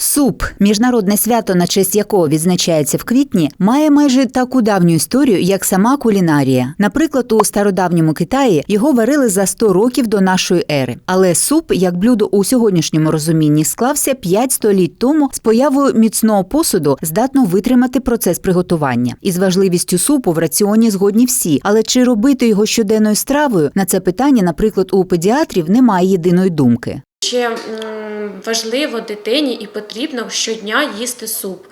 Суп, міжнародне свято, на честь якого відзначається в квітні, має майже таку давню історію, як сама кулінарія. Наприклад, у стародавньому Китаї його варили за 100 років до нашої ери. Але суп, як блюдо у сьогоднішньому розумінні, склався 5 століть тому з появою міцного посуду, здатно витримати процес приготування. Із важливістю супу в раціоні згодні всі, але чи робити його щоденною стравою на це питання, наприклад, у педіатрів немає єдиної думки. Чи важливо дитині і потрібно щодня їсти суп?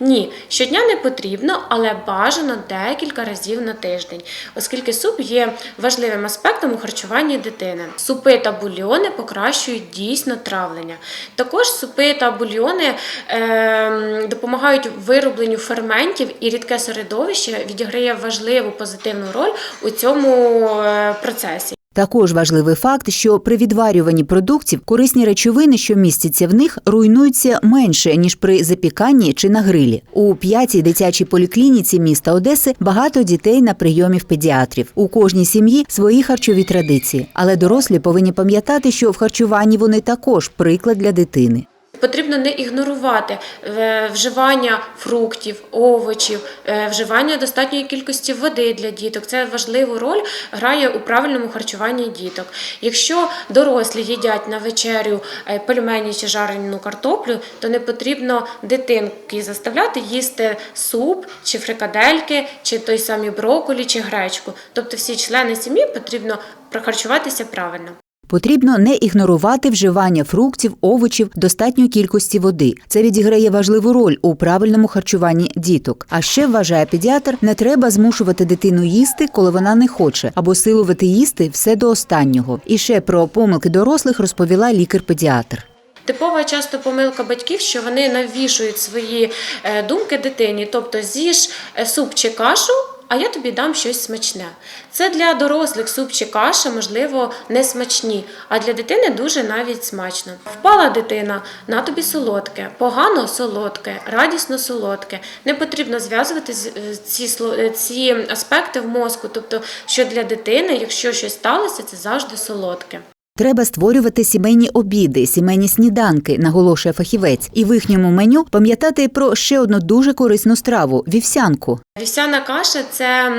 Ні, щодня не потрібно, але бажано декілька разів на тиждень, оскільки суп є важливим аспектом у харчуванні дитини. Супи та бульйони покращують дійсно травлення. Також супи та бульйони е, допомагають виробленню ферментів, і рідке середовище відіграє важливу позитивну роль у цьому е, процесі. Також важливий факт, що при відварюванні продуктів корисні речовини, що містяться в них, руйнуються менше ніж при запіканні чи на грилі. У п'ятій дитячій поліклініці міста Одеси багато дітей на прийомі в педіатрів. У кожній сім'ї свої харчові традиції, але дорослі повинні пам'ятати, що в харчуванні вони також приклад для дитини. Потрібно не ігнорувати е, вживання фруктів, овочів, е, вживання достатньої кількості води для діток. Це важливу роль грає у правильному харчуванні діток. Якщо дорослі їдять на вечерю е, пельмені чи жарену картоплю, то не потрібно дитинки заставляти їсти суп чи фрикадельки, чи той самі броколі, чи гречку. Тобто всі члени сім'ї потрібно харчуватися правильно. Потрібно не ігнорувати вживання фруктів, овочів, достатньої кількості води. Це відіграє важливу роль у правильному харчуванні діток. А ще вважає педіатр, не треба змушувати дитину їсти, коли вона не хоче, або силувати їсти все до останнього. І ще про помилки дорослих розповіла лікар-педіатр. Типова часто помилка батьків, що вони навішують свої е, думки дитині, тобто з'їж е, суп чи кашу. А я тобі дам щось смачне. Це для дорослих суп чи каша, можливо, не смачні, а для дитини дуже навіть смачно. Впала дитина, на тобі солодке, погано солодке, радісно солодке. Не потрібно зв'язувати е, ці, е, ці аспекти в мозку. Тобто, що для дитини, якщо щось сталося, це завжди солодке. Треба створювати сімейні обіди, сімейні сніданки, наголошує фахівець, і в їхньому меню пам'ятати про ще одну дуже корисну страву вівсянку. Вівсяна каша це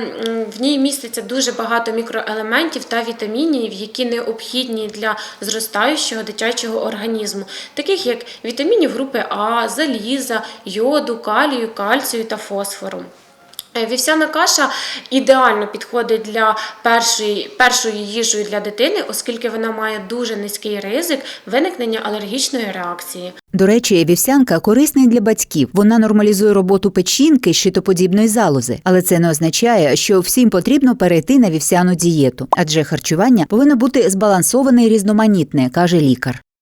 в ній міститься дуже багато мікроелементів та вітамінів, які необхідні для зростаючого дитячого організму, таких як вітамінів групи А, заліза, йоду, калію, кальцію та фосфору. Е, Вівсяна каша ідеально підходить для першої, першої їжею для дитини, оскільки вона має дуже низький ризик виникнення алергічної реакції. До речі, вівсянка корисна для батьків. Вона нормалізує роботу печінки, щитоподібної залози. Але це не означає, що всім потрібно перейти на вівсяну дієту, адже харчування повинно бути збалансоване і різноманітне, каже лікар.